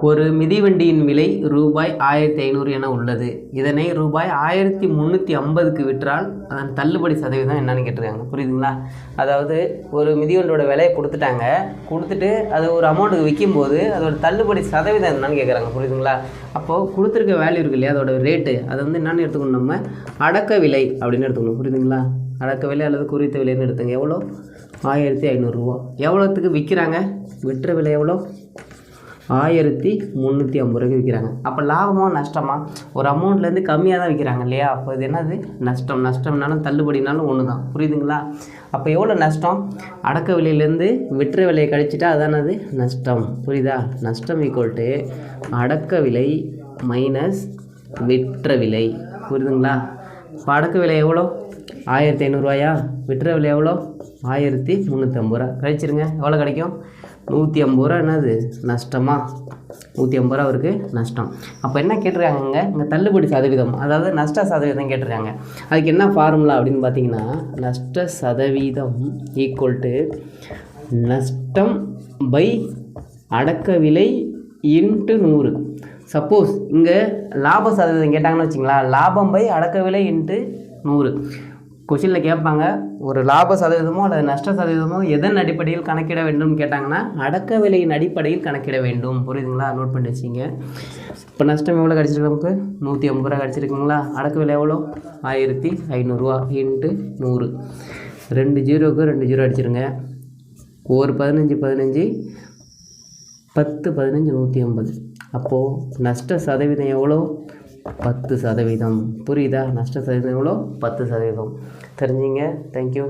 ஒரு மிதிவண்டியின் விலை ரூபாய் ஆயிரத்தி ஐநூறு என உள்ளது. இதனை ரூபாய் ஆயிரத்தி முந்நூற்றி ஐம்பதுக்கு விற்றால் அதன் தள்ளுபடி சதவீதம் என்னன்னு கேட்டிருக்காங்க. புரியுதுங்களா? அதாவது ஒரு மிதிவண்டியோட விலையை கொடுத்துட்டாங்க. கொடுத்துட்டு அது ஒரு அமௌண்ட்டுக்கு விற்கும்போது அதோட தள்ளுபடி சதவீதம் என்னன்னு கேட்குறாங்க. புரியுதுங்களா? அப்போது கொடுத்துருக்க வேல்யூ இருக்கு இல்லையா? அதோட ரேட்டு அதை வந்து என்னென்னு எடுத்துக்கணும் நம்ம? அடக்க விலை அப்படின்னு எடுத்துக்கணும். புரியுதுங்களா? அடக்க விலை அல்லது குறித்த விலைன்னு எடுத்துங்க. எவ்வளோ? ஆயிரத்தி ஐநூறுரூவா எவ்வளோத்துக்கு விற்கிறாங்க? விற்ற விலை எவ்வளோ? ஆயிரத்தி முந்நூற்றி ஐம்பது ரூபாய்க்கு விற்கிறாங்க அப்போ லாபமாக நஷ்டமா? ஒரு அமௌண்ட்லேருந்து கம்மியாக தான் விற்கிறாங்க இல்லையா? அப்போ இது என்னது? நஷ்டம். நஷ்டம்னாலும் தள்ளுபடினாலும் ஒன்று தான் புரியுதுங்களா? அப்போ எவ்வளோ நஷ்டம்? அடக்க விலையிலேருந்து விற்ற விலையை கழிச்சிட்டா அதானது நஷ்டம். புரியுதா? நஷ்டம் ஈக்குவல் டு அடக்க விலை மைனஸ் விற்ற விலை. புரியுதுங்களா? இப்போ அடக்க விலை எவ்வளோ? ஆயிரத்தி ஐநூறுரூவாயா விற்ற விலை எவ்வளோ? ஆயிரத்தி முந்நூற்றம்பது ரூபா. கழிச்சிருங்க. எவ்வளோ கிடைக்கும்? நூற்றி ஐம்பது ரூபா என்னது? நஷ்டமா? நூற்றி ஐம்பது ரூபா அவருக்கு நஷ்டம். அப்போ என்ன கேட்டிருக்காங்க இங்கே தள்ளுபடி சதவீதம். அதாவது நஷ்ட சதவீதம் கேட்டிருக்காங்க. அதுக்கு என்ன ஃபார்முலா அப்படின்னு பார்த்தீங்கன்னா நஷ்ட சதவீதம் ஈக்குவல் டு நஷ்டம் பை அடக்க விலை இன்ட்டு நூறு. சப்போஸ் இங்கே லாப சதவீதம் கேட்டாங்கன்னு வச்சிங்களா லாபம் பை அடக்க விலை இன்ட்டு நூறு. கொஷினில் கேட்பாங்க ஒரு லாப சதவீதமோ அல்லது நஷ்ட சதவீதமோ எதன் அடிப்படையில் கணக்கிட வேண்டும் கேட்டாங்கன்னா அடக்க விலையின் அடிப்படையில் கணக்கிட வேண்டும். புரியுதுங்களா? நோட் பண்ணி வச்சிங்க இப்போ நஷ்டம் எவ்வளோ கிடச்சிருக்கு நமக்கு? நூற்றி ஐம்பது ரூபா கிடச்சிருக்குங்களா? அடக்க விலை எவ்வளோ? ஆயிரத்தி ஐநூறுரூவா இன்ட்டு நூறு. ரெண்டு ஜீரோவுக்கு ரெண்டு ஜீரோ அடிச்சிருங்க. ஒரு பதினஞ்சு பதினஞ்சு பத்து பதினஞ்சு நூற்றி ஐம்பது. அப்போது நஷ்ட சதவீதம் எவ்வளோ? பத்து சதவீதம். புரியுதா? நஷ்ட சதவீதம் எவ்வளோ? பத்து சதவீதம். தெரிஞ்சிங்க. தேங்க்யூ